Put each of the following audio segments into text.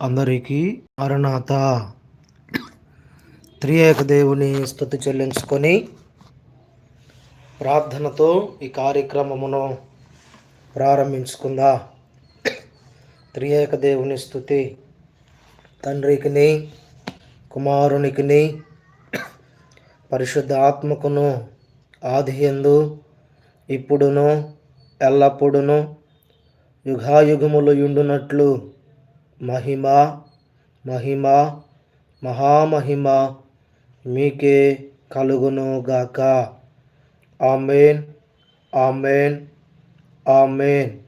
అందరికీ అరుణాత. త్రియేక దేవుని స్థుతి చెల్లించుకొని ప్రార్థనతో ఈ కార్యక్రమమును ప్రారంభించుకుందా. త్రియేక దేవుని స్థుతి తండ్రికిని కుమారునికిని పరిశుద్ధ ఆత్మకును ఆది ఎందు ఇప్పుడును ఎల్లప్పుడును యుగాయుగములు యుండునట్లు మహిమ మహిమ మహామహిమ మీకే కలుగును గాక. Amen amen amen.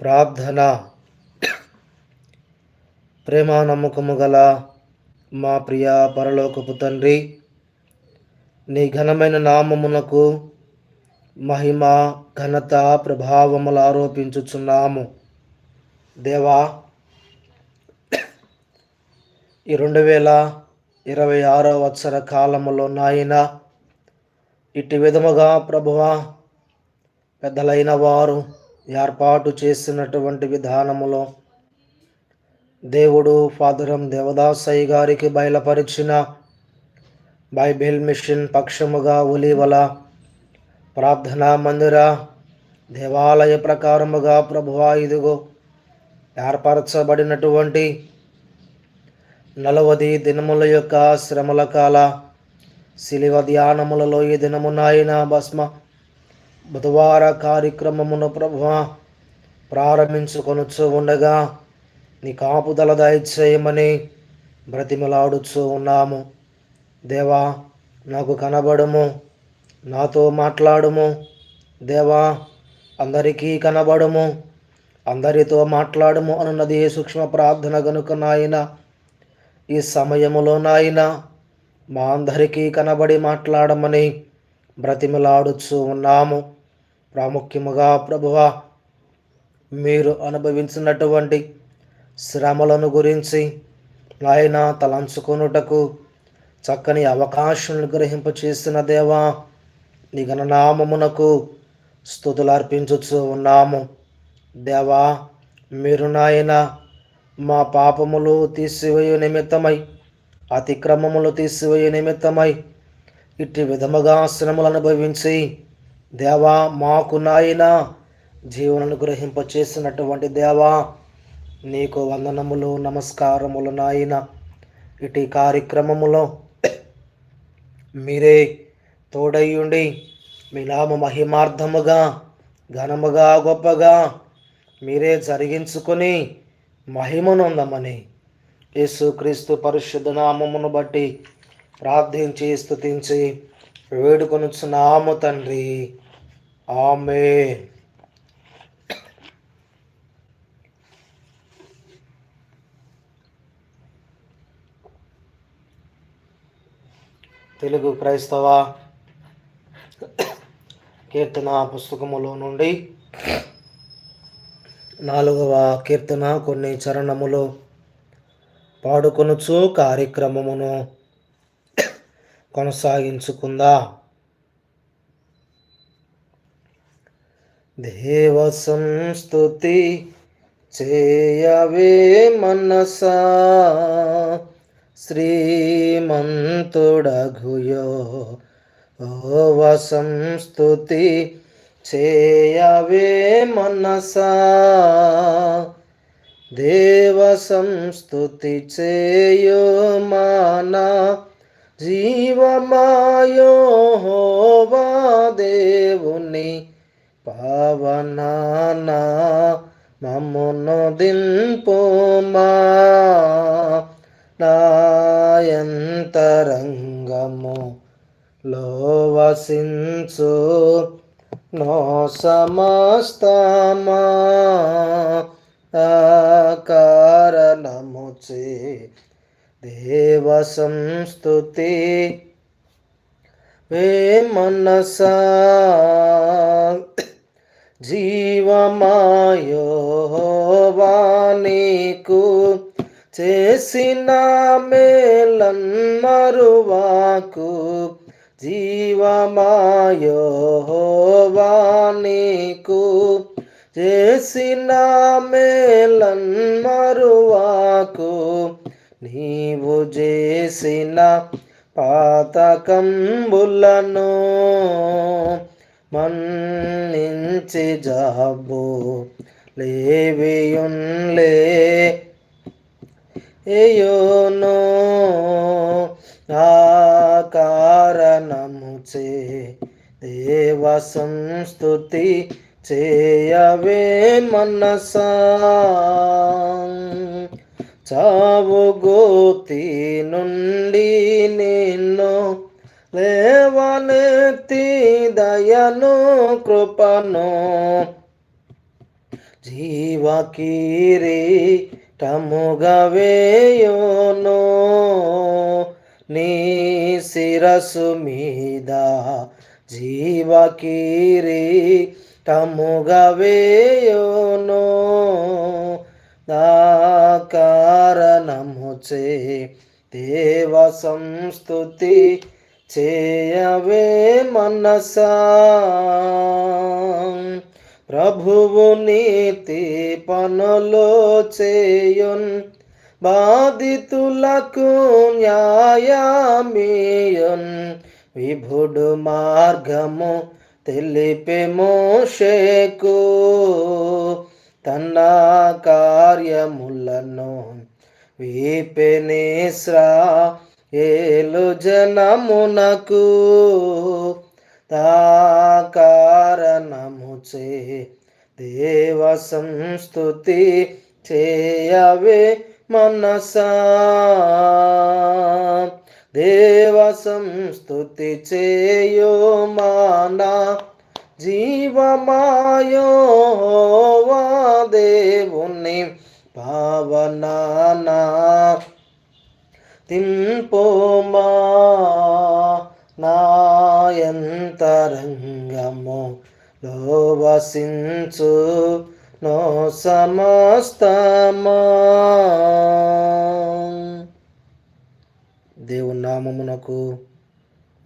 ప్రార్థన. ప్రేమ నమ్మకము గల మా ప్రియ పరలోకపు తండ్రి నీ ఘనమైన నామమునకు మహిమ ఘనత ప్రభావములు ఆరోపించుచున్నాము. దేవా ఈ రెండు వేల ఇరవై ఆరో వత్సర కాలములో నాయన ఇటు విధముగా ప్రభువ పెద్దలైన వారు ఏర్పాటు చేసినటువంటి విధానములో దేవుడు ఫాదరం దేవదాసయ్య గారికి బయలుపరిచిన బైబిల్ మిషన్ పక్షముగా ఉలివల ప్రార్థనా మందిర దేవాలయ ప్రకారముగా ప్రభువా ఇదిగో ఏర్పరచబడినటువంటి నలవది దినముల యొక్క శ్రమల కాల శిలివ ధ్యానములలో ఈ దినము నాయన భస్మ. బుధవార కార్యక్రమమును ప్రభువ ప్రారంభించుకొనొచ్చు ఉండగా నీ కాపుదల దయచేయమని బ్రతిమలాడుచు ఉన్నాము. దేవా నాకు కనబడము నాతో మాట్లాడుము. దేవా అందరికీ కనబడము అందరితో మాట్లాడము అన్నది సూక్ష్మ ప్రార్థన గనుక నాయన? ఈ సమయములో నాయన మా అందరికీ కనబడి మాట్లాడమని బ్రతిమలాడుచు ఉన్నాము. ప్రాముఖ్యముగా ప్రభువ మీరు అనుభవించినటువంటి శ్రమలను గురించి ఆయన తలంచుకొనుటకు చక్కని అవకాశం గ్రహింప చేసిన దేవా నీ గణనామమునకు స్థుతులు అర్పించుచు ఉన్నాము. దేవా మీరు నాయన మా పాపములు తీసివేయు నిమిత్తమై అతిక్రమములు తీసివేయు నిమిత్తమై ఇట్టి విధముగా శ్రమలు అనుభవించి దేవా మాకు నాయన జీవనను గ్రహింప చేసినటువంటి దేవా నీకు వందనములు నమస్కారములు నాయన. ఇటు కార్యక్రమములో మీరే తోడయ్యుండి మీ నామ మహిమార్థముగా ఘనముగా గొప్పగా మీరే జరిగించుకొని మహిమనందమని. యేసుక్రీస్తు పరిశుద్ధ నామమును బట్టి ప్రార్థించి స్థుతించి వేడుకొనుచున్నాము తండ్రి. ఆమె తెలుగు క్రైస్తవ కీర్తన పుస్తకములో నుండి నాలుగవ కీర్తన కొన్ని చరణములు పాడుకొనుచు కార్యక్రమమును కొనసాగించుకుందా. దేవ సంస్తుతి చేయవే మనసా. శ్రీమంతుడఘుయో ఓ వసంస్తుతి చేయవే మనసా. దేవ సంస్తుతి చేయో మానా. జీవమాయో హోవా దేవుని పవనానా. మమ్మును దింపుమా నాయంతరంగము లో వసించు. నో సమస్తమా కారణముచే దేవ సంస్తుతి. వే మనసా జీవమాయో వాణికు చేసిన మేలన్ మరువాకు జీవమాయో వాణికు చేసిన మేలన్ మరువాకు నీవు చేసిన పాతకంబులను మన్నించి జాబు లేవియున్లే ఏయోనో ఆ కారణముచే దేవ సంస్థుతి చేయవే మనసా. చావు గోతి నుండి నిన్ను లేవనెత్తి దయను కృపను జీవకీరి టముగవేయోనో నీ శిరసు మీద జీవకీరి టముగవేయోనో నా కారణముచే దేవ సంస్తుతి చేయవే మనసా. ప్రభువు నీతి పనులో చేయున్. బాధితులకు న్యాయమీయున్ విభుడు మార్గము తెలిపే మోషేకు తన కార్యములను వీపెనేస్రా ఏలు జనమునకు తా కారణముచే దేవ సంస్తుతి చేయవే మనసా. దేవ సంస్తుతి చేయో మానా. జీవమాయో దేవుని పావనానా. తింపోమా నాయంతరంగము లో వసించు నో సమస్తమా. దేవుని నామమునకు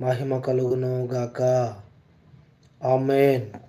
మహిమ కలుగును గాక. ఆమెన్.